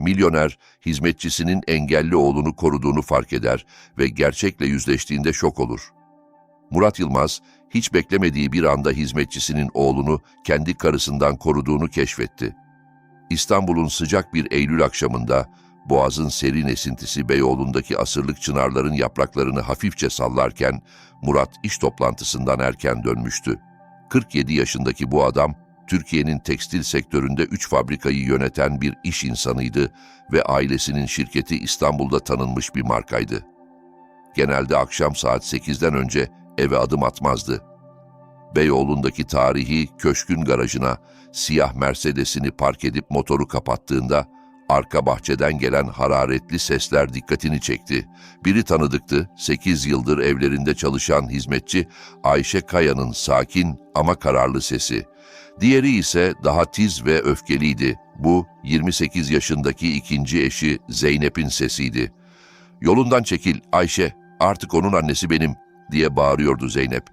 milyoner hizmetçisinin engelli oğlunu koruduğunu fark eder ve gerçekle yüzleştiğinde şok olur. Murat Yılmaz, hiç beklemediği bir anda hizmetçisinin oğlunu kendi karısından koruduğunu keşfetti. İstanbul'un sıcak bir Eylül akşamında Boğaz'ın serin esintisi Beyoğlu'ndaki asırlık çınarların yapraklarını hafifçe sallarken Murat iş toplantısından erken dönmüştü. 47 yaşındaki bu adam Türkiye'nin tekstil sektöründe 3 fabrikayı yöneten bir iş insanıydı ve ailesinin şirketi İstanbul'da tanınmış bir markaydı. Genelde akşam saat 8'den önce eve adım atmazdı. Beyoğlu'ndaki tarihi köşkün garajına siyah Mercedes'ini park edip motoru kapattığında arka bahçeden gelen hararetli sesler dikkatini çekti. Biri tanıdıktı, 8 yıldır evlerinde çalışan hizmetçi Ayşe Kaya'nın sakin ama kararlı sesi. Diğeri ise daha tiz ve öfkeliydi. Bu 28 yaşındaki ikinci eşi Zeynep'in sesiydi. Yolundan çekil Ayşe, artık onun annesi benim diye bağırıyordu Zeynep.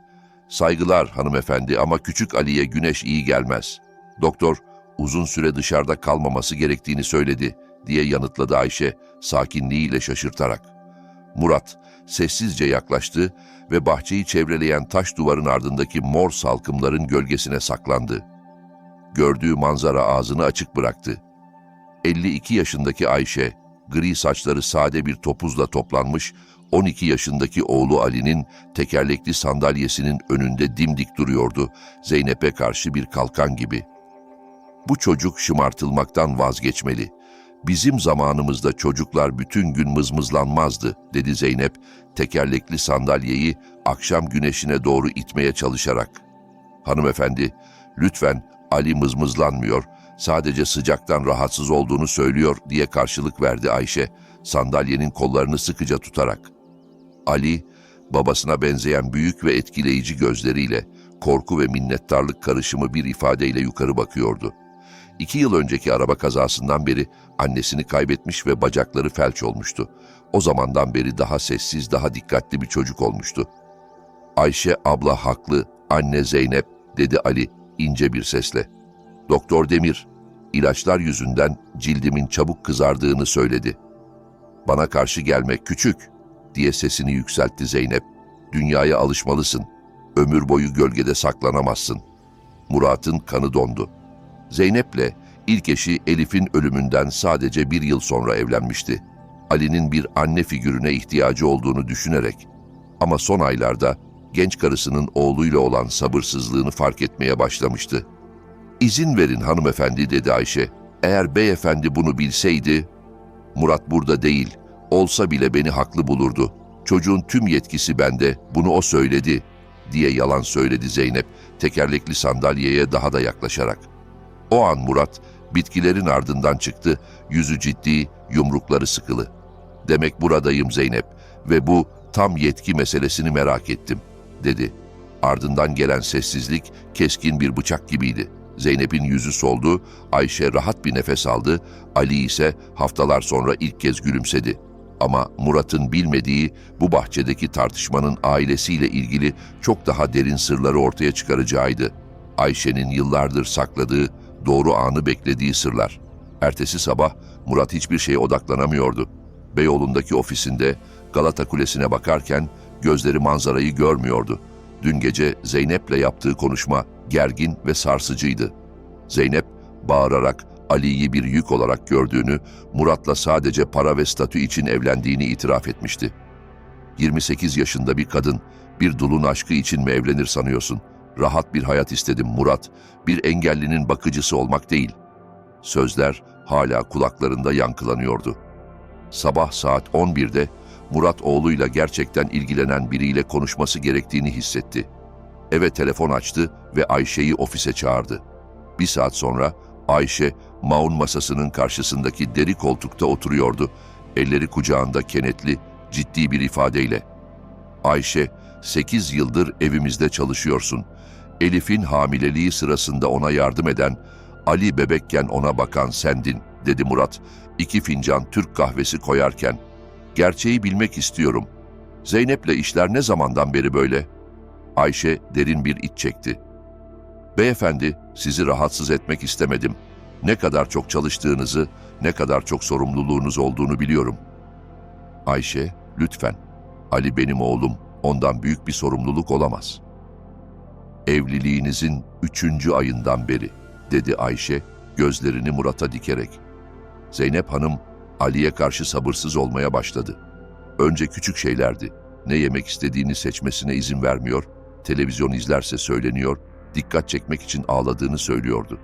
Saygılar hanımefendi ama küçük Ali'ye güneş iyi gelmez. Doktor uzun süre dışarıda kalmaması gerektiğini söyledi diye yanıtladı Ayşe sakinliğiyle şaşırtarak. Murat sessizce yaklaştı ve bahçeyi çevreleyen taş duvarın ardındaki mor salkımların gölgesine saklandı. Gördüğü manzara ağzını açık bıraktı. 52 yaşındaki Ayşe, gri saçları sade bir topuzla toplanmış, 12 yaşındaki oğlu Ali'nin tekerlekli sandalyesinin önünde dimdik duruyordu, Zeynep'e karşı bir kalkan gibi. Bu çocuk şımartılmaktan vazgeçmeli. Bizim zamanımızda çocuklar bütün gün mızmızlanmazdı, dedi Zeynep, tekerlekli sandalyeyi akşam güneşine doğru itmeye çalışarak. Hanımefendi, lütfen Ali mızmızlanmıyor, sadece sıcaktan rahatsız olduğunu söylüyor diye karşılık verdi Ayşe, sandalyenin kollarını sıkıca tutarak. Ali, babasına benzeyen büyük ve etkileyici gözleriyle, korku ve minnettarlık karışımı bir ifadeyle yukarı bakıyordu. İki yıl önceki araba kazasından beri annesini kaybetmiş ve bacakları felç olmuştu. O zamandan beri daha sessiz, daha dikkatli bir çocuk olmuştu. Ayşe abla haklı, anne Zeynep, dedi Ali ince bir sesle. Doktor Demir, ilaçlar yüzünden cildimin çabuk kızardığını söyledi. Bana karşı gelme küçük, diye sesini yükseltti Zeynep. Dünyaya alışmalısın. Ömür boyu gölgede saklanamazsın. Murat'ın kanı dondu. Zeynep'le ilk eşi Elif'in ölümünden sadece bir yıl sonra evlenmişti. Ali'nin bir anne figürüne ihtiyacı olduğunu düşünerek ama son aylarda genç karısının oğluyla olan sabırsızlığını fark etmeye başlamıştı. İzin verin hanımefendi dedi Ayşe. Eğer beyefendi bunu bilseydi, Murat burada değil, olsa bile beni haklı bulurdu. Çocuğun tüm yetkisi bende, bunu o söyledi, diye yalan söyledi Zeynep, tekerlekli sandalyeye daha da yaklaşarak. O an Murat, bitkilerin ardından çıktı, yüzü ciddi, yumrukları sıkılı. Demek buradayım Zeynep ve bu tam yetki meselesini merak ettim, dedi. Ardından gelen sessizlik keskin bir bıçak gibiydi. Zeynep'in yüzü soldu, Ayşe rahat bir nefes aldı, Ali ise haftalar sonra ilk kez gülümsedi. Ama Murat'ın bilmediği bu bahçedeki tartışmanın ailesiyle ilgili çok daha derin sırları ortaya çıkaracağıydı. Ayşe'nin yıllardır sakladığı, doğru anı beklediği sırlar. Ertesi sabah Murat hiçbir şeye odaklanamıyordu. Beyoğlu'ndaki ofisinde Galata Kulesi'ne bakarken gözleri manzarayı görmüyordu. Dün gece Zeynep'le yaptığı konuşma gergin ve sarsıcıydı. Zeynep bağırarak Ali'yi bir yük olarak gördüğünü, Murat'la sadece para ve statü için evlendiğini itiraf etmişti. 28 yaşında bir kadın, bir dulun aşkı için mi evlenir sanıyorsun? Rahat bir hayat istedim Murat, bir engellinin bakıcısı olmak değil. Sözler hala kulaklarında yankılanıyordu. Sabah saat 11'de Murat oğluyla gerçekten ilgilenen biriyle konuşması gerektiğini hissetti. Eve telefon açtı ve Ayşe'yi ofise çağırdı. Bir saat sonra Ayşe, maun masasının karşısındaki deri koltukta oturuyordu. Elleri kucağında kenetli, ciddi bir ifadeyle. Ayşe, sekiz yıldır evimizde çalışıyorsun. Elif'in hamileliği sırasında ona yardım eden, Ali bebekken ona bakan sendin, dedi Murat, iki fincan Türk kahvesi koyarken. Gerçeği bilmek istiyorum. Zeynep'le işler ne zamandan beri böyle? Ayşe derin bir iç çekti. Beyefendi, sizi rahatsız etmek istemedim. Ne kadar çok çalıştığınızı, Ne kadar çok sorumluluğunuz olduğunu biliyorum. Ayşe, lütfen. Ali benim oğlum, ondan büyük bir sorumluluk olamaz. Evliliğinizin üçüncü ayından beri, dedi Ayşe, gözlerini Murat'a dikerek. Zeynep Hanım, Ali'ye karşı sabırsız olmaya başladı. Önce küçük şeylerdi. Ne yemek istediğini seçmesine izin vermiyor, televizyon izlerse söyleniyor, dikkat çekmek için ağladığını söylüyordu.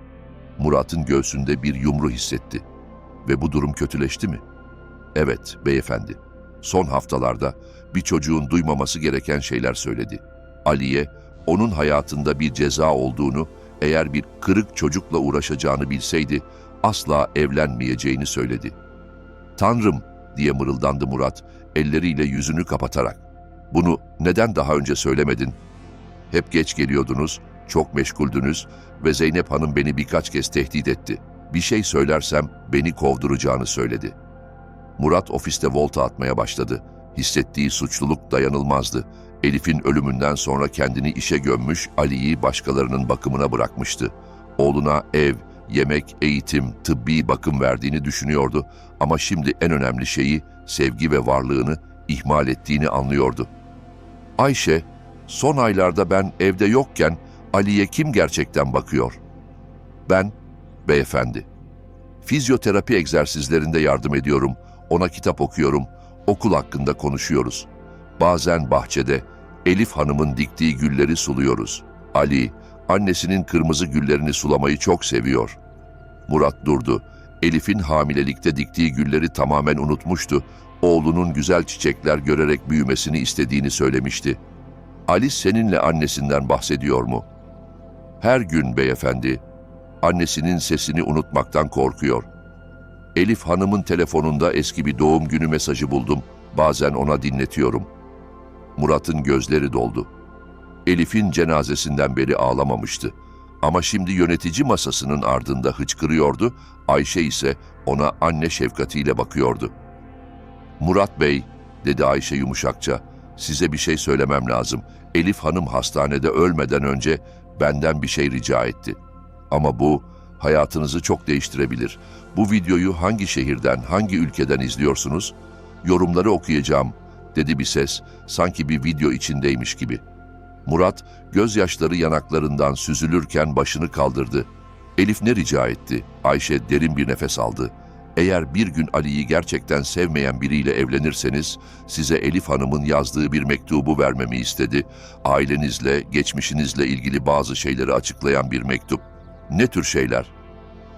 Murat'ın göğsünde bir yumru hissetti. Ve bu durum kötüleşti mi? Evet, beyefendi. Son haftalarda bir çocuğun duymaması gereken şeyler söyledi. Ali'ye onun hayatında bir ceza olduğunu, eğer bir kırık çocukla uğraşacağını bilseydi asla evlenmeyeceğini söyledi. Tanrım diye mırıldandı Murat elleriyle yüzünü kapatarak. Bunu neden daha önce söylemedin? Hep geç geliyordunuz, çok meşguldünüz ve Zeynep Hanım beni birkaç kez tehdit etti. Bir şey söylersem beni kovduracağını söyledi. Murat ofiste volta atmaya başladı. Hissettiği suçluluk dayanılmazdı. Elif'in ölümünden sonra kendini işe gömmüş, Ali'yi başkalarının bakımına bırakmıştı. Oğluna ev, yemek, eğitim, tıbbi bakım verdiğini düşünüyordu ama şimdi en önemli şeyi sevgi ve varlığını ihmal ettiğini anlıyordu. Ayşe, son aylarda ben evde yokken Ali'ye kim gerçekten bakıyor? Ben, beyefendi. Fizyoterapi egzersizlerinde yardım ediyorum, ona kitap okuyorum, okul hakkında konuşuyoruz. Bazen bahçede Elif Hanım'ın diktiği gülleri suluyoruz. Ali, annesinin kırmızı güllerini sulamayı çok seviyor. Murat durdu. Elif'in hamilelikte diktiği gülleri tamamen unutmuştu. Oğlunun güzel çiçekler görerek büyümesini istediğini söylemişti. Ali seninle annesinden bahsediyor mu? Her gün beyefendi. Annesinin sesini unutmaktan korkuyor. Elif Hanım'ın telefonunda eski bir doğum günü mesajı buldum. Bazen ona dinletiyorum. Murat'ın gözleri doldu. Elif'in cenazesinden beri ağlamamıştı. Ama şimdi yönetici masasının ardında hıçkırıyordu, Ayşe ise ona anne şefkatiyle bakıyordu. Murat Bey, dedi Ayşe yumuşakça, size bir şey söylemem lazım. Elif Hanım hastanede ölmeden önce benden bir şey rica etti. Ama bu hayatınızı çok değiştirebilir. Bu videoyu hangi şehirden, hangi ülkeden izliyorsunuz? Yorumları okuyacağım, dedi bir ses, sanki bir video içindeymiş gibi. Murat, gözyaşları yanaklarından süzülürken başını kaldırdı. Elif ne rica etti? Ayşe derin bir nefes aldı. Eğer bir gün Ali'yi gerçekten sevmeyen biriyle evlenirseniz, size Elif Hanım'ın yazdığı bir mektubu vermemi istedi. Ailenizle, geçmişinizle ilgili bazı şeyleri açıklayan bir mektup. Ne tür şeyler?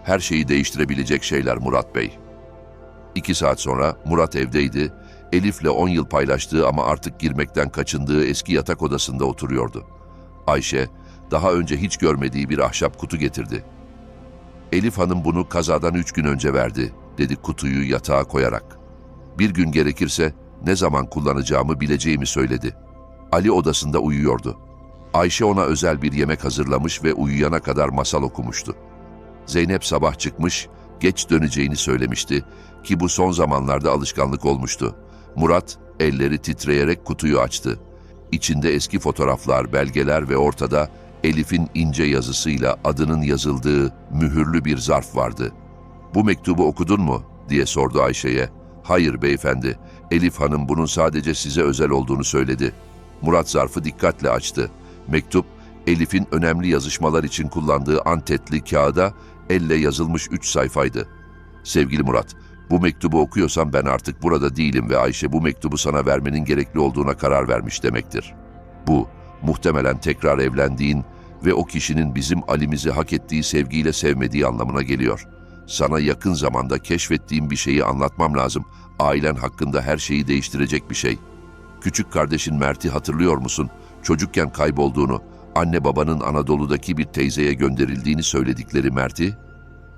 Her şeyi değiştirebilecek şeyler Murat Bey. İki saat sonra Murat evdeydi. Elif'le on yıl paylaştığı ama artık girmekten kaçındığı eski yatak odasında oturuyordu. Ayşe, daha önce hiç görmediği bir ahşap kutu getirdi. Elif Hanım bunu kazadan üç gün önce verdi, dedi kutuyu yatağa koyarak. Bir gün gerekirse ne zaman kullanacağımı bileceğimi söyledi. Ali odasında uyuyordu. Ayşe ona özel bir yemek hazırlamış ve uyuyana kadar masal okumuştu. Zeynep sabah çıkmış, geç döneceğini söylemişti ki bu son zamanlarda alışkanlık olmuştu. Murat elleri titreyerek kutuyu açtı. İçinde eski fotoğraflar, belgeler ve ortada Elif'in ince yazısıyla adının yazıldığı mühürlü bir zarf vardı. ''Bu mektubu okudun mu?'' diye sordu Ayşe'ye. ''Hayır beyefendi, Elif Hanım bunun sadece size özel olduğunu söyledi.'' Murat zarfı dikkatle açtı. Mektup, Elif'in önemli yazışmalar için kullandığı antetli kağıda elle yazılmış üç sayfaydı. ''Sevgili Murat, bu mektubu okuyorsan ben artık burada değilim ve Ayşe bu mektubu sana vermenin gerekli olduğuna karar vermiş demektir. Bu, muhtemelen tekrar evlendiğin ve o kişinin bizim Ali'mizi hak ettiği sevgiyle sevmediği anlamına geliyor. Sana yakın zamanda keşfettiğim bir şeyi anlatmam lazım. Ailen hakkında her şeyi değiştirecek bir şey. Küçük kardeşin Mert'i hatırlıyor musun? Çocukken kaybolduğunu, anne babanın Anadolu'daki bir teyzeye gönderildiğini söyledikleri Mert'i?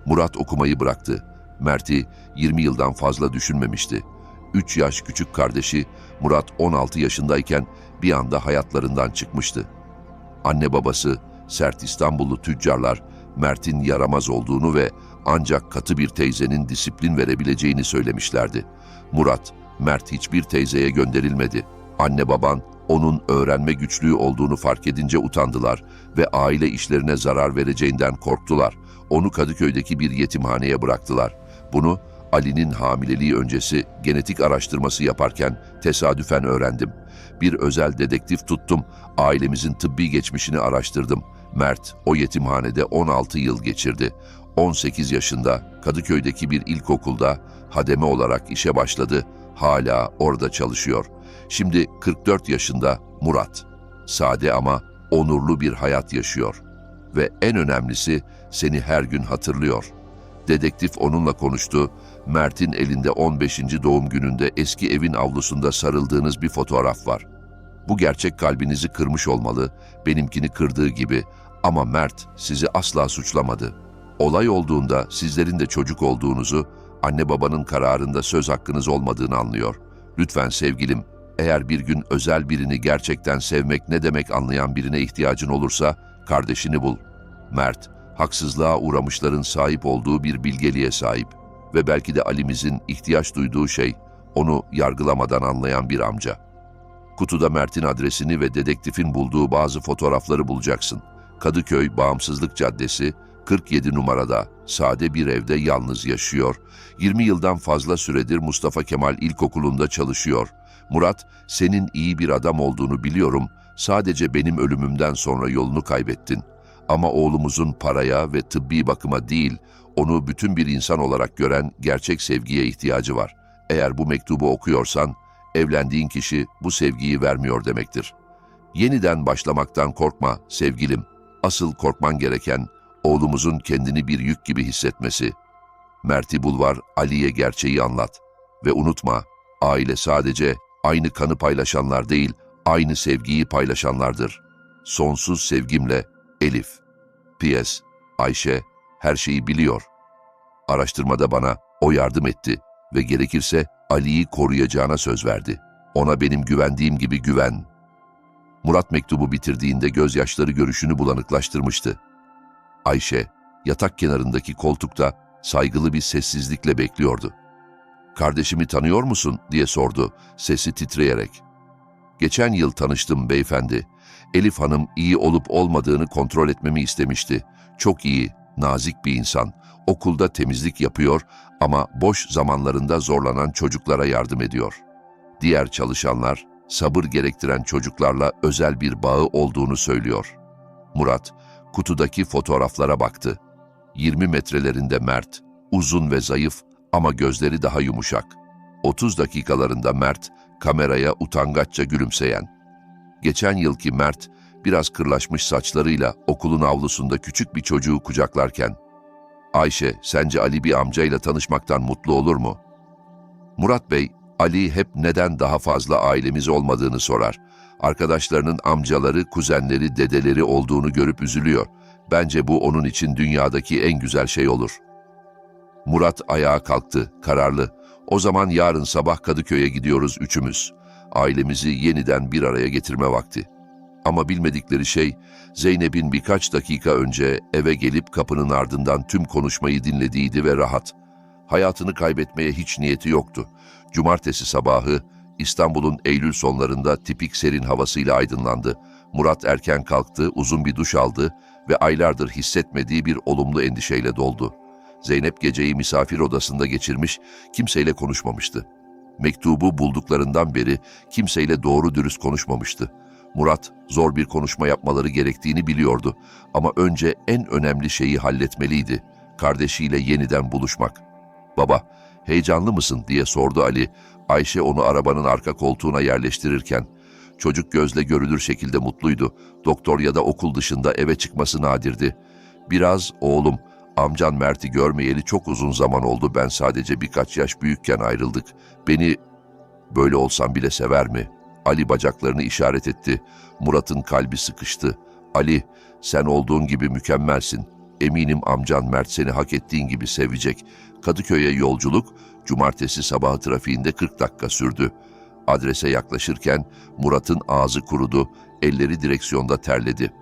Murat okumayı bıraktı. Mert'i 20 yıldan fazla düşünmemişti. 3 yaş küçük kardeşi Murat 16 yaşındayken bir anda hayatlarından çıkmıştı. Anne babası, sert İstanbullu tüccarlar Mert'in yaramaz olduğunu ve ancak katı bir teyzenin disiplin verebileceğini söylemişlerdi. Murat, Mert hiçbir teyzeye gönderilmedi. Anne baban onun öğrenme güçlüğü olduğunu fark edince utandılar ve aile işlerine zarar vereceğinden korktular. Onu Kadıköy'deki bir yetimhaneye bıraktılar. Bunu Ali'nin hamileliği öncesi genetik araştırması yaparken tesadüfen öğrendim. Bir özel dedektif tuttum, ailemizin tıbbi geçmişini araştırdım. Mert o yetimhanede 16 yıl geçirdi. 18 yaşında Kadıköy'deki bir ilkokulda hademe olarak işe başladı. Hala orada çalışıyor. Şimdi 44 yaşında Murat. Sade ama onurlu bir hayat yaşıyor. Ve en önemlisi seni her gün hatırlıyor. Dedektif onunla konuştu. Mert'in elinde 15. doğum gününde eski evin avlusunda sarıldığınız bir fotoğraf var. Bu gerçek kalbinizi kırmış olmalı, benimkini kırdığı gibi ama Mert sizi asla suçlamadı. Olay olduğunda sizlerin de çocuk olduğunuzu, anne babanın kararında söz hakkınız olmadığını anlıyor. Lütfen sevgilim, eğer bir gün özel birini gerçekten sevmek ne demek anlayan birine ihtiyacın olursa kardeşini bul. Mert, haksızlığa uğramışların sahip olduğu bir bilgeliğe sahip ve belki de Ali'mizin ihtiyaç duyduğu şey onu yargılamadan anlayan bir amca. Kutuda Mert'in adresini ve dedektifin bulduğu bazı fotoğrafları bulacaksın. Kadıköy Bağımsızlık Caddesi 47 numarada sade bir evde yalnız yaşıyor. 20 yıldan fazla süredir Mustafa Kemal İlkokulu'nda çalışıyor. Murat, senin iyi bir adam olduğunu biliyorum. Sadece benim ölümümden sonra yolunu kaybettin. Ama oğlumuzun paraya ve tıbbi bakıma değil, onu bütün bir insan olarak gören gerçek sevgiye ihtiyacı var. Eğer bu mektubu okuyorsan, evlendiğin kişi bu sevgiyi vermiyor demektir. Yeniden başlamaktan korkma sevgilim. Asıl korkman gereken oğlumuzun kendini bir yük gibi hissetmesi. Mert'i bulvar, Ali'ye gerçeği anlat. Ve unutma, aile sadece aynı kanı paylaşanlar değil, aynı sevgiyi paylaşanlardır. Sonsuz sevgimle Elif. P.S. Ayşe her şeyi biliyor. Araştırmada bana o yardım etti ve gerekirse Ali'yi koruyacağına söz verdi. Ona benim güvendiğim gibi güven. Murat mektubu bitirdiğinde gözyaşları görüşünü bulanıklaştırmıştı. Ayşe, yatak kenarındaki koltukta saygılı bir sessizlikle bekliyordu. ''Kardeşimi tanıyor musun?'' diye sordu, sesi titreyerek. ''Geçen yıl tanıştım beyefendi. Elif Hanım iyi olup olmadığını kontrol etmemi istemişti. Çok iyi, nazik bir insan. Okulda temizlik yapıyor ama boş zamanlarında zorlanan çocuklara yardım ediyor. Diğer çalışanlar, sabır gerektiren çocuklarla özel bir bağı olduğunu söylüyor. Murat, kutudaki fotoğraflara baktı. 20 metrelerinde Mert, uzun ve zayıf ama gözleri daha yumuşak. 30 dakikalarında Mert, kameraya utangaçça gülümseyen. Geçen yılki Mert, biraz kırlaşmış saçlarıyla okulun avlusunda küçük bir çocuğu kucaklarken, Ayşe, sence Ali bir amcayla tanışmaktan mutlu olur mu? Murat Bey, Ali hep neden daha fazla ailemiz olmadığını sorar. Arkadaşlarının amcaları, kuzenleri, dedeleri olduğunu görüp üzülüyor. Bence bu onun için dünyadaki en güzel şey olur. Murat ayağa kalktı, kararlı. O zaman yarın sabah Kadıköy'e gidiyoruz üçümüz. Ailemizi yeniden bir araya getirme vakti. Ama bilmedikleri şey, Zeynep'in birkaç dakika önce eve gelip kapının ardından tüm konuşmayı dinlediğiydi ve rahat. Hayatını kaybetmeye hiç niyeti yoktu. Cumartesi sabahı İstanbul'un Eylül sonlarında tipik serin havasıyla aydınlandı. Murat erken kalktı, uzun bir duş aldı ve aylardır hissetmediği bir olumlu endişeyle doldu. Zeynep geceyi misafir odasında geçirmiş, kimseyle konuşmamıştı. Mektubu bulduklarından beri kimseyle doğru dürüst konuşmamıştı. Murat zor bir konuşma yapmaları gerektiğini biliyordu ama önce en önemli şeyi halletmeliydi. Kardeşiyle yeniden buluşmak. Baba, heyecanlı mısın diye sordu Ali. Ayşe onu arabanın arka koltuğuna yerleştirirken. Çocuk gözle görülür şekilde mutluydu. Doktor ya da okul dışında eve çıkması nadirdi. Biraz oğlum, amcan Mert'i görmeyeli çok uzun zaman oldu. Ben sadece birkaç yaş büyükken ayrıldık. Beni böyle olsam bile sever mi? Ali bacaklarını işaret etti. Murat'ın kalbi sıkıştı. Ali, sen olduğun gibi mükemmelsin. Eminim amcan Mert seni hak ettiğin gibi sevecek. Kadıköy'e yolculuk, cumartesi sabahı trafiğinde 40 dakika sürdü. Adrese yaklaşırken Murat'ın ağzı kurudu, elleri direksiyonda terledi.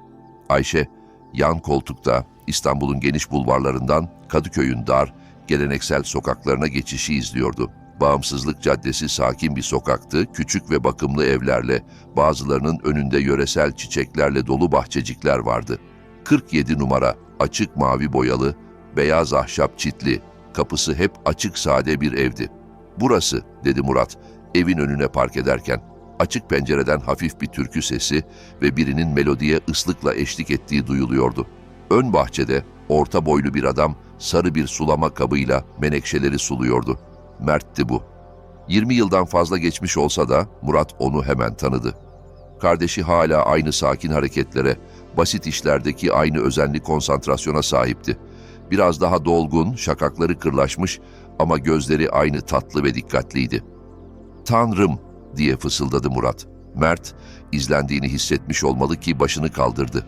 Ayşe, yan koltukta İstanbul'un geniş bulvarlarından Kadıköy'ün dar, geleneksel sokaklarına geçişi izliyordu. Bağımsızlık Caddesi sakin bir sokaktı, küçük ve bakımlı evlerle, bazılarının önünde yöresel çiçeklerle dolu bahçecikler vardı. 47 numara, açık mavi boyalı, beyaz ahşap çitli, kapısı hep açık sade bir evdi. Burası, dedi Murat, evin önüne park ederken. Açık pencereden hafif bir türkü sesi ve birinin melodiye ıslıkla eşlik ettiği duyuluyordu. Ön bahçede orta boylu bir adam sarı bir sulama kabıyla menekşeleri suluyordu. Mert'ti bu. 20 yıldan fazla geçmiş olsa da Murat onu hemen tanıdı. Kardeşi hala aynı sakin hareketlere, basit işlerdeki aynı özenli konsantrasyona sahipti. Biraz daha dolgun, şakakları kırlaşmış ama gözleri aynı tatlı ve dikkatliydi. Tanrım diye fısıldadı Murat. Mert izlendiğini hissetmiş olmalı ki başını kaldırdı.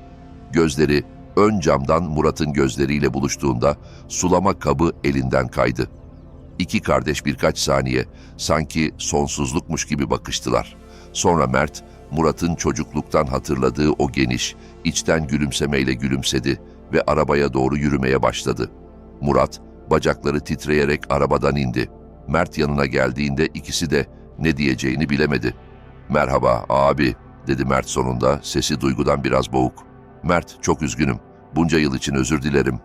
Gözleri ön camdan Murat'ın gözleriyle buluştuğunda sulama kabı elinden kaydı. İki kardeş birkaç saniye sanki sonsuzlukmuş gibi bakıştılar. Sonra Mert Murat'ın çocukluktan hatırladığı o geniş, içten gülümsemeyle gülümsedi ve arabaya doğru yürümeye başladı. Murat bacakları titreyerek arabadan indi. Mert yanına geldiğinde ikisi de ne diyeceğini bilemedi. "Merhaba abi." dedi Mert sonunda, sesi duygudan biraz boğuk. "Mert, çok üzgünüm. Bunca yıl için özür dilerim."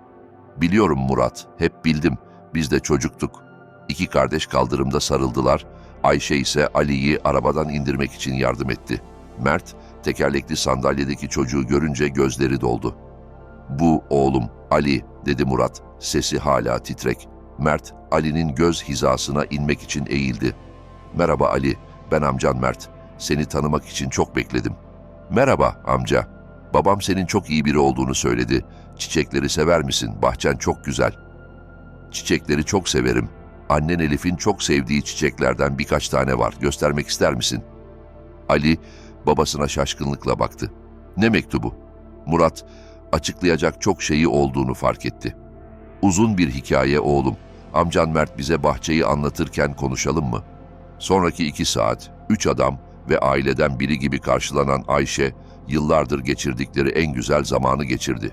"Biliyorum Murat, hep bildim. Biz de çocuktuk." İki kardeş kaldırımda sarıldılar. Ayşe ise Ali'yi arabadan indirmek için yardım etti. Mert, tekerlekli sandalyedeki çocuğu görünce gözleri doldu. "Bu oğlum Ali," dedi Murat, sesi hala titrek. Mert, Ali'nin göz hizasına inmek için eğildi. "Merhaba Ali, ben amcan Mert. Seni tanımak için çok bekledim." "Merhaba amca. Babam senin çok iyi biri olduğunu söyledi. Çiçekleri sever misin? Bahçen çok güzel." "Çiçekleri çok severim. Annen Elif'in çok sevdiği çiçeklerden birkaç tane var. Göstermek ister misin?" Ali babasına şaşkınlıkla baktı. "Ne mektubu?" Murat açıklayacak çok şeyi olduğunu fark etti. "Uzun bir hikaye oğlum. Amcan Mert bize bahçeyi anlatırken konuşalım mı?" Sonraki iki saat, üç adam ve aileden biri gibi karşılanan Ayşe, yıllardır geçirdikleri en güzel zamanı geçirdi.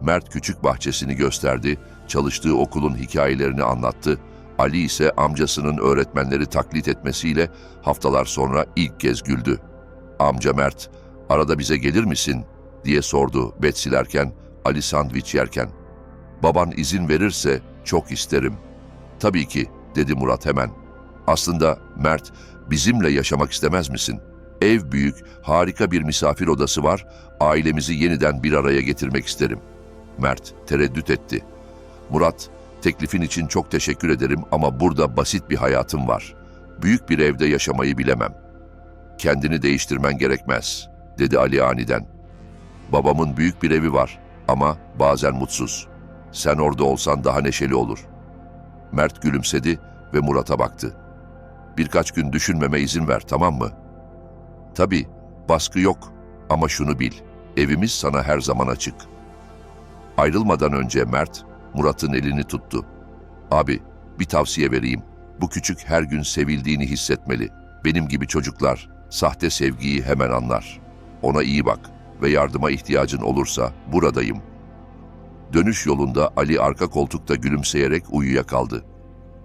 Mert küçük bahçesini gösterdi, çalıştığı okulun hikayelerini anlattı, Ali ise amcasının öğretmenleri taklit etmesiyle haftalar sonra ilk kez güldü. Amca Mert, arada bize gelir misin? diye sordu bet silerken, Ali sandviç yerken. Baban izin verirse çok isterim. Tabii ki, dedi Murat hemen. Aslında Mert, bizimle yaşamak istemez misin? Ev büyük, harika bir misafir odası var, ailemizi yeniden bir araya getirmek isterim. Mert tereddüt etti. Murat, teklifin için çok teşekkür ederim ama burada basit bir hayatım var. Büyük bir evde yaşamayı bilemem. Kendini değiştirmen gerekmez, dedi Ali aniden. Babamın büyük bir evi var ama bazen mutsuz. Sen orada olsan daha neşeli olur. Mert gülümsedi ve Murat'a baktı. Birkaç gün düşünmeme izin ver, tamam mı? Tabii, baskı yok ama şunu bil, evimiz sana her zaman açık. Ayrılmadan önce Mert, Murat'ın elini tuttu. Abi, bir tavsiye vereyim. Bu küçük her gün sevildiğini hissetmeli. Benim gibi çocuklar, sahte sevgiyi hemen anlar. Ona iyi bak ve yardıma ihtiyacın olursa buradayım. Dönüş yolunda Ali arka koltukta gülümseyerek uyuyakaldı.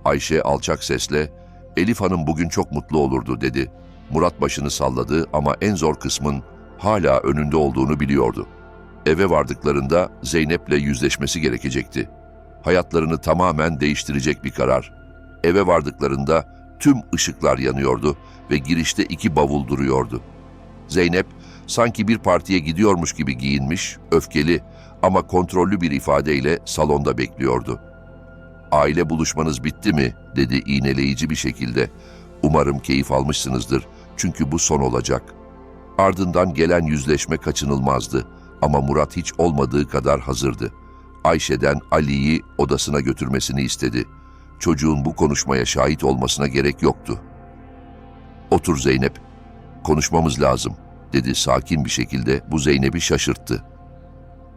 Ayşe alçak sesle, Elif Hanım bugün çok mutlu olurdu dedi. Murat başını salladı ama en zor kısmın hala önünde olduğunu biliyordu. Eve vardıklarında Zeynep'le yüzleşmesi gerekecekti. Hayatlarını tamamen değiştirecek bir karar. Eve vardıklarında tüm ışıklar yanıyordu ve girişte iki bavul duruyordu. Zeynep sanki bir partiye gidiyormuş gibi giyinmiş, öfkeli ama kontrollü bir ifadeyle salonda bekliyordu. Aile buluşmanız bitti mi? dedi iğneleyici bir şekilde. Umarım keyif almışsınızdır çünkü bu son olacak. Ardından gelen yüzleşme kaçınılmazdı ama Murat hiç olmadığı kadar hazırdı. Ayşe'den Ali'yi odasına götürmesini istedi. Çocuğun bu konuşmaya şahit olmasına gerek yoktu. Otur Zeynep, konuşmamız lazım, dedi sakin bir şekilde bu Zeynep'i şaşırttı.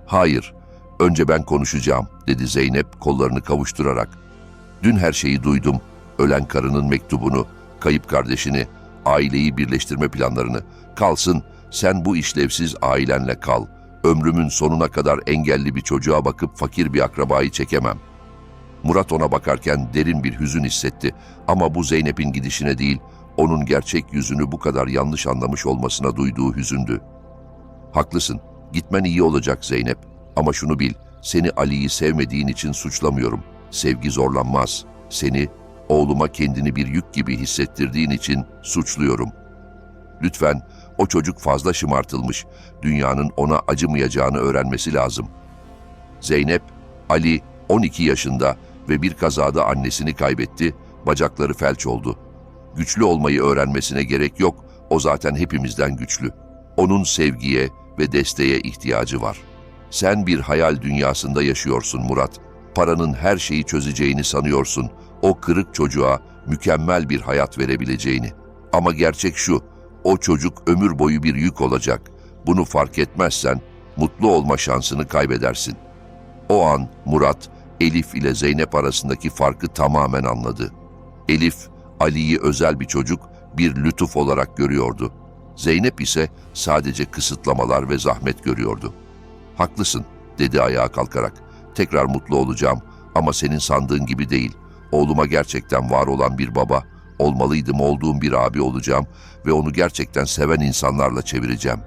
Hayır, önce ben konuşacağım, dedi Zeynep kollarını kavuşturarak. Dün her şeyi duydum, ölen karının mektubunu, kayıp kardeşini, aileyi birleştirme planlarını. Kalsın, sen bu işlevsiz ailenle kal. Ömrümün sonuna kadar engelli bir çocuğa bakıp fakir bir akrabayı çekemem. Murat ona bakarken derin bir hüzün hissetti ama bu Zeynep'in gidişine değil, onun gerçek yüzünü bu kadar yanlış anlamış olmasına duyduğu hüzündü. Haklısın, gitmen iyi olacak Zeynep. Ama şunu bil, seni Ali'yi sevmediğin için suçlamıyorum. Sevgi zorlanmaz. Seni, oğluma kendini bir yük gibi hissettirdiğin için suçluyorum. Lütfen o çocuk fazla şımartılmış. Dünyanın ona acımayacağını öğrenmesi lazım. Zeynep, Ali 12 yaşında ve bir kazada annesini kaybetti, bacakları felç oldu. Güçlü olmayı öğrenmesine gerek yok, o zaten hepimizden güçlü. Onun sevgiye ve desteğe ihtiyacı var. Sen bir hayal dünyasında yaşıyorsun Murat. Paranın her şeyi çözeceğini sanıyorsun. O kırık çocuğa mükemmel bir hayat verebileceğini. Ama gerçek şu, o çocuk ömür boyu bir yük olacak. Bunu fark etmezsen mutlu olma şansını kaybedersin. O an Murat, Elif ile Zeynep arasındaki farkı tamamen anladı. Elif, Ali'yi özel bir çocuk, bir lütuf olarak görüyordu. Zeynep ise sadece kısıtlamalar ve zahmet görüyordu. Haklısın, dedi ayağa kalkarak. Tekrar mutlu olacağım ama senin sandığın gibi değil. Oğluma gerçekten var olan bir baba, olmalıydım olduğum bir abi olacağım ve onu gerçekten seven insanlarla çevireceğim.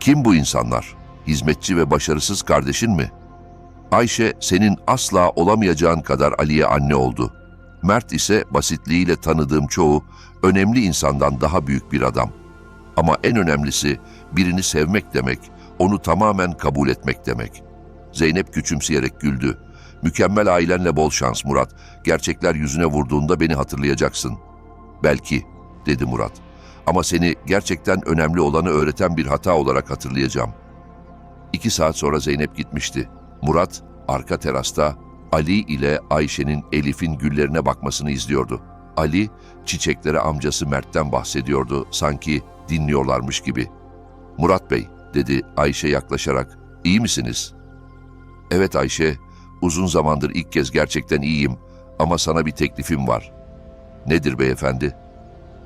Kim bu insanlar? Hizmetçi ve başarısız kardeşin mi? Ayşe senin asla olamayacağın kadar Ali'ye anne oldu. Mert ise basitliğiyle tanıdığım çoğu önemli insandan daha büyük bir adam. Ama en önemlisi birini sevmek demek, onu tamamen kabul etmek demek. Zeynep küçümseyerek güldü. Mükemmel ailenle bol şans Murat. Gerçekler yüzüne vurduğunda beni hatırlayacaksın. Belki, dedi Murat. Ama seni gerçekten önemli olanı öğreten bir hata olarak hatırlayacağım. İki saat sonra Zeynep gitmişti. Murat, arka terasta Ali ile Ayşe'nin Elif'in güllerine bakmasını izliyordu. Ali, çiçeklere amcası Mert'ten bahsediyordu, sanki dinliyorlarmış gibi. Murat Bey, dedi Ayşe yaklaşarak, iyi misiniz? Evet Ayşe, uzun zamandır ilk kez gerçekten iyiyim ama sana bir teklifim var. Nedir beyefendi?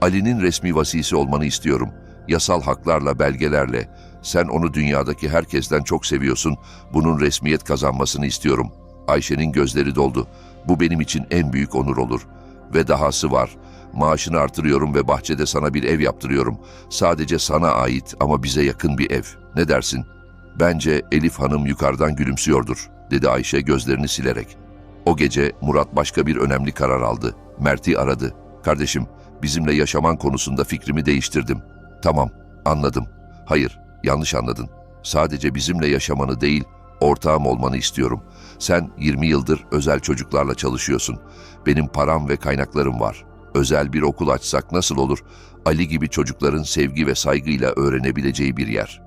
Ali'nin resmi vasisi olmanı istiyorum. Yasal haklarla, belgelerle. Sen onu dünyadaki herkesten çok seviyorsun. Bunun resmiyet kazanmasını istiyorum. Ayşe'nin gözleri doldu. Bu benim için en büyük onur olur. Ve dahası var. Maaşını artırıyorum ve bahçede sana bir ev yaptırıyorum. Sadece sana ait ama bize yakın bir ev. Ne dersin? Bence Elif Hanım yukarıdan gülümsüyordur, dedi Ayşe gözlerini silerek. O gece Murat başka bir önemli karar aldı. Mert'i aradı. Kardeşim, bizimle yaşaman konusunda fikrimi değiştirdim. Tamam, anladım. Hayır, yanlış anladın. Sadece bizimle yaşamanı değil, ortağım olmanı istiyorum. Sen 20 yıldır özel çocuklarla çalışıyorsun. Benim param ve kaynaklarım var. Özel bir okul açsak nasıl olur? Ali gibi çocukların sevgi ve saygıyla öğrenebileceği bir yer.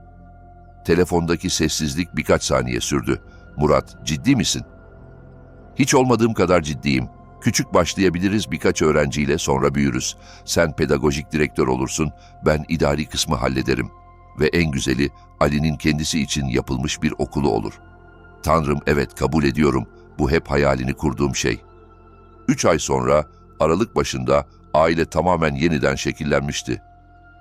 Telefondaki sessizlik birkaç saniye sürdü. Murat, ciddi misin? Hiç olmadığım kadar ciddiyim. Küçük başlayabiliriz birkaç öğrenciyle sonra büyürüz. Sen pedagojik direktör olursun, ben idari kısmı hallederim. Ve en güzeli Ali'nin kendisi için yapılmış bir okulu olur. Tanrım evet kabul ediyorum, bu hep hayalini kurduğum şey. Üç ay sonra Aralık başında aile tamamen yeniden şekillenmişti.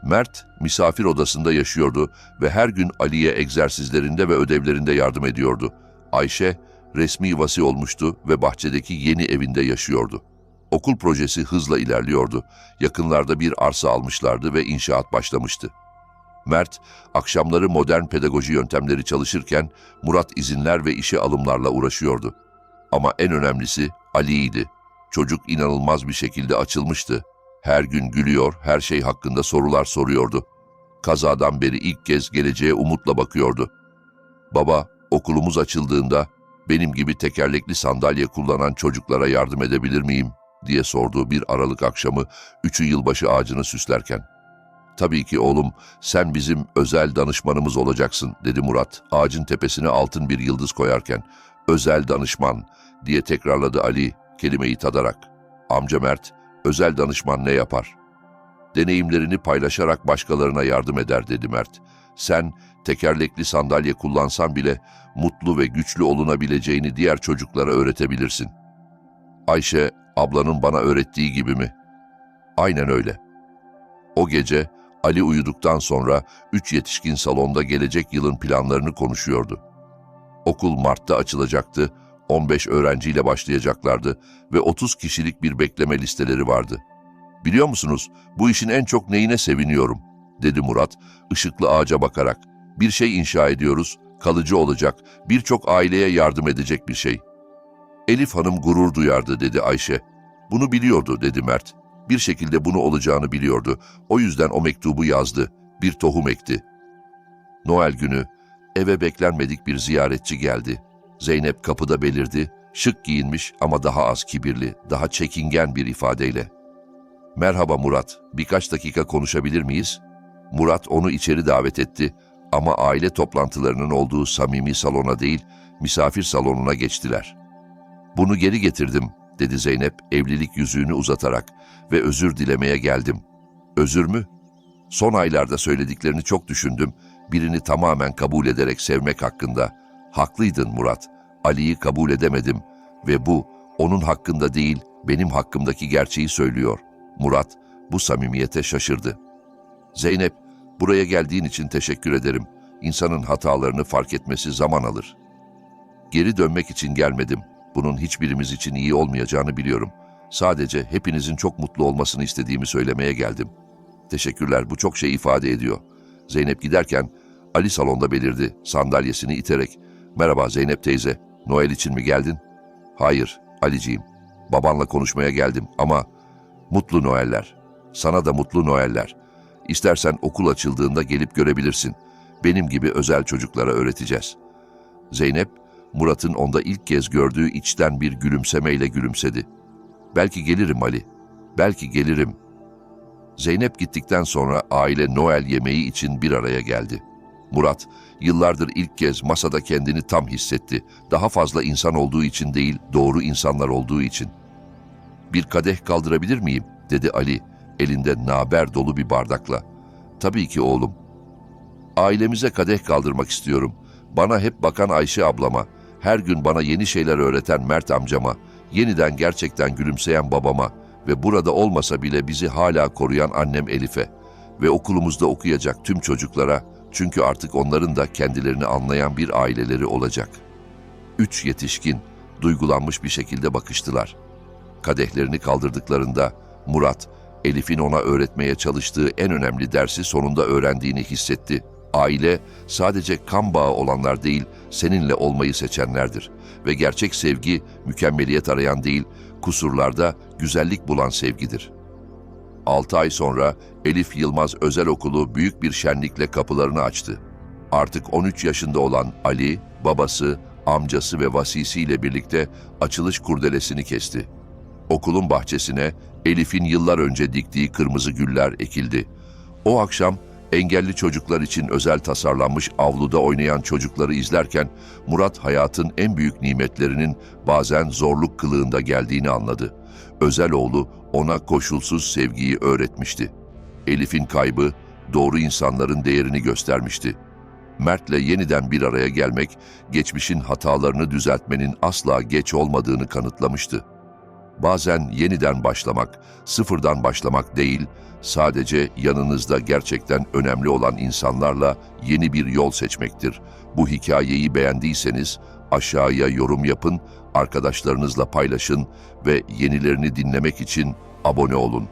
Mert misafir odasında yaşıyordu ve her gün Ali'ye egzersizlerinde ve ödevlerinde yardım ediyordu. Ayşe resmi yuvası olmuştu ve bahçedeki yeni evinde yaşıyordu. Okul projesi hızla ilerliyordu. Yakınlarda bir arsa almışlardı ve inşaat başlamıştı. Mert, akşamları modern pedagoji yöntemleri çalışırken Murat izinler ve işe alımlarla uğraşıyordu. Ama en önemlisi Ali'ydi. Çocuk inanılmaz bir şekilde açılmıştı. Her gün gülüyor, her şey hakkında sorular soruyordu. Kazadan beri ilk kez geleceğe umutla bakıyordu. Baba, okulumuz açıldığında benim gibi tekerlekli sandalye kullanan çocuklara yardım edebilir miyim? diye sorduğu bir Aralık akşamı üçü yılbaşı ağacını süslerken. Tabii ki oğlum, sen bizim özel danışmanımız olacaksın, dedi Murat, ağacın tepesine altın bir yıldız koyarken. Özel danışman, diye tekrarladı Ali, kelimeyi tadarak. Amca Mert, özel danışman ne yapar? Deneyimlerini paylaşarak başkalarına yardım eder, dedi Mert. Sen, tekerlekli sandalye kullansan bile mutlu ve güçlü olunabileceğini diğer çocuklara öğretebilirsin. Ayşe, ablanın bana öğrettiği gibi mi? Aynen öyle. O gece Ali uyuduktan sonra üç yetişkin salonda gelecek yılın planlarını konuşuyordu. Okul Mart'ta açılacaktı, 15 öğrenciyle başlayacaklardı ve 30 kişilik bir bekleme listeleri vardı. Biliyor musunuz, bu işin en çok neyine seviniyorum, dedi Murat, ışıklı ağaca bakarak. Bir şey inşa ediyoruz, kalıcı olacak, birçok aileye yardım edecek bir şey. Elif Hanım gurur duyardı dedi Ayşe. Bunu biliyordu dedi Mert. Bir şekilde bunu olacağını biliyordu. O yüzden o mektubu yazdı. Bir tohum ekti. Noel günü eve beklenmedik bir ziyaretçi geldi. Zeynep kapıda belirdi. Şık giyinmiş ama daha az kibirli, daha çekingen bir ifadeyle. Merhaba Murat, birkaç dakika konuşabilir miyiz? Murat onu içeri davet etti ama aile toplantılarının olduğu samimi salona değil, misafir salonuna geçtiler. Bunu geri getirdim, dedi Zeynep evlilik yüzüğünü uzatarak ve özür dilemeye geldim. Özür mü? Son aylarda söylediklerini çok düşündüm. Birini tamamen kabul ederek sevmek hakkında. Haklıydın Murat. Ali'yi kabul edemedim ve bu onun hakkında değil, benim hakkımdaki gerçeği söylüyor. Murat bu samimiyete şaşırdı. Zeynep, buraya geldiğin için teşekkür ederim. İnsanın hatalarını fark etmesi zaman alır. Geri dönmek için gelmedim. Bunun hiçbirimiz için iyi olmayacağını biliyorum. Sadece hepinizin çok mutlu olmasını istediğimi söylemeye geldim. Teşekkürler, bu çok şey ifade ediyor. Zeynep giderken Ali salonda belirdi, sandalyesini iterek. Merhaba Zeynep teyze, Noel için mi geldin? Hayır, Aliciğim. Babanla konuşmaya geldim ama mutlu Noeller. Sana da mutlu Noeller. İstersen okul açıldığında gelip görebilirsin. Benim gibi özel çocuklara öğreteceğiz. Zeynep, Murat'ın onda ilk kez gördüğü içten bir gülümsemeyle gülümsedi. Belki gelirim Ali, belki gelirim. Zeynep gittikten sonra aile Noel yemeği için bir araya geldi. Murat, yıllardır ilk kez masada kendini tam hissetti. Daha fazla insan olduğu için değil, doğru insanlar olduğu için. Bir kadeh kaldırabilir miyim? dedi Ali, elinde naber dolu bir bardakla. Tabii ki oğlum. Ailemize kadeh kaldırmak istiyorum. Bana hep bakan Ayşe ablama, her gün bana yeni şeyler öğreten Mert amcama, yeniden gerçekten gülümseyen babama ve burada olmasa bile bizi hala koruyan annem Elif'e ve okulumuzda okuyacak tüm çocuklara çünkü artık onların da kendilerini anlayan bir aileleri olacak. Üç yetişkin duygulanmış bir şekilde bakıştılar. Kadehlerini kaldırdıklarında Murat, Elif'in ona öğretmeye çalıştığı en önemli dersi sonunda öğrendiğini hissetti. Aile sadece kan bağı olanlar değil, seninle olmayı seçenlerdir. Ve gerçek sevgi mükemmeliyet arayan değil, kusurlarda güzellik bulan sevgidir. 6 ay sonra Elif Yılmaz Özel Okulu büyük bir şenlikle kapılarını açtı. Artık 13 yaşında olan Ali, babası, amcası ve vasisiyle birlikte açılış kurdelesini kesti. Okulun bahçesine Elif'in yıllar önce diktiği kırmızı güller ekildi. O akşam engelli çocuklar için özel tasarlanmış avluda oynayan çocukları izlerken Murat hayatın en büyük nimetlerinin bazen zorluk kılığında geldiğini anladı. Özel oğlu ona koşulsuz sevgiyi öğretmişti. Elif'in kaybı doğru insanların değerini göstermişti. Mert'le yeniden bir araya gelmek, geçmişin hatalarını düzeltmenin asla geç olmadığını kanıtlamıştı. Bazen yeniden başlamak, sıfırdan başlamak değil, sadece yanınızda gerçekten önemli olan insanlarla yeni bir yol seçmektir. Bu hikayeyi beğendiyseniz aşağıya yorum yapın, arkadaşlarınızla paylaşın ve yenilerini dinlemek için abone olun.